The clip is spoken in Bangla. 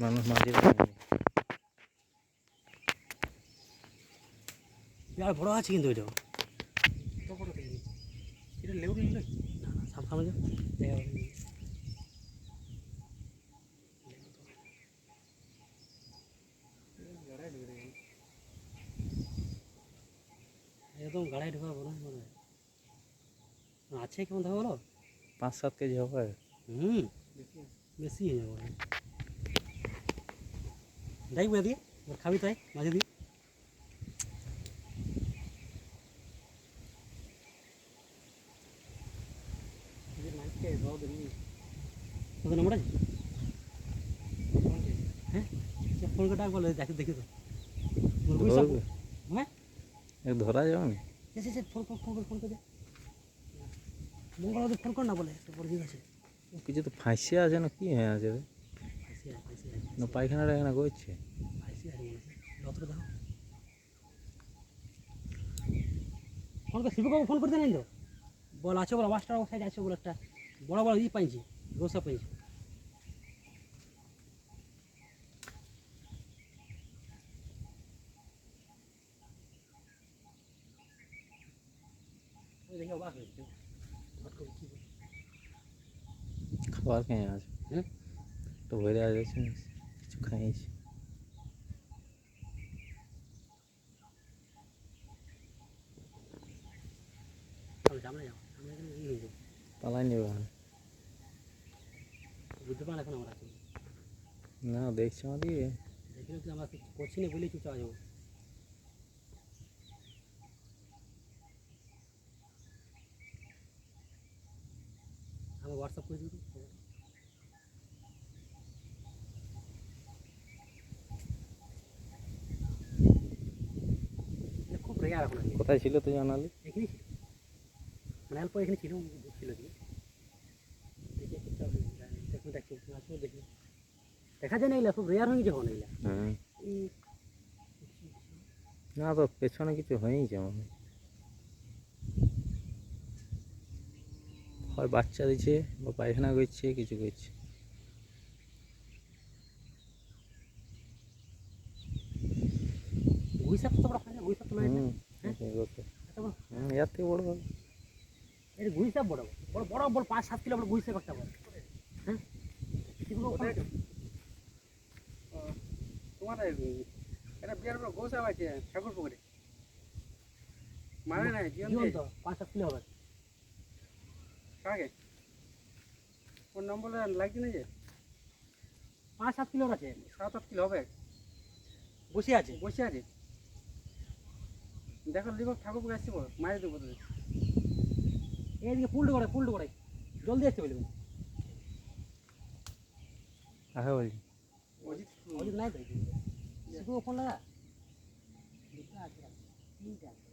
মানুষ মাঝে বিরাট বড় আছে কিন্তু এটা কত এটা সামনে যাও গেল একদম গাড়াই ঢোকা বলো মনে আছে কেমন দেখা বলো? পাঁচ সাত কেজি হবে। হুম। বেশি হয়ে যাবে যাই বুঝা দিয়ে খাবি তাই মাঝে দিয়ে তোদের নম্বর আছে? হ্যাঁ? ফোন করে ডাক বলে দেখি দেখি তো। হ্যাঁ? ধরা যাবে সে ফোন কর ফোন কর ফোন করে মঙ্গল ফোন কর না বলে একটা আছে। কিছু তো ফাঁসিয়ে আছে না কি হয়ে আছে না পায়খানাটা এখানে করছে। ফোন করে শিববাবু ফোন করতে নেই তো? বল আছে বল মাস্টার সাইড আছে বলে একটা। বড় বড় ই পাইছি রোসা পাইছি? খাবার খেয়ে আছে? হুম? তো ভরে আছে কিছু খাইছি পালাই নেবে বুঝতে পারেন এখন আমরা না দেখছি আমাদিকে দেখলে কি আমরা করছি না বলেই চুপচাপ যাব আমি হোয়াটসঅ্যাপ করে দিবি খুব রেয়ার এখন কোথায় ছিল তুই জানালি? এখানেই ছিল। মানে অল্প এখানে ছিল ছিল কি। দেখি যায় না এগুলা খুব রেয়ার হয়ে গেছে এখন এগুলা। হ্যাঁ। না তো পেছনে কিছু হয়েইছে আমার হয় বাচ্চা দিচ্ছে বা পায়খানা করছে কিছু করছে। গুইসাপ তো গুইসাপ তো নয় হ্যাঁ? ঠিক আছে। এত বড়? হুম এর থেকে বড় হবে। এটা গুইসাপ বড় বড় বড় বড় পাঁচ সাত কিলো বড় গুইসাপ একটা বড় হ্যাঁ? তোমার এটা বিয়ার বড় গোসা আছে ঠাকুর পুকুরে? মানে না জীবন জীবন পাঁচ সাত কিলো হবে। কাকে? কোন নম্বরে লাগছে না যে? পাঁচ সাত কিলোর আছে সাত আট কিলো হবে। বসে আছে। বসে আছে? দেখো লিব ঠাকুর আসছি বলো মায়ের দেবো তোদের এইদিকে পুল্টু করে পুল্টু করে জলদি আসতে বলবেন আহে বলছি অজিত নাই তো? ফোন লাগা? দুটো আছে। তিনটা আছে।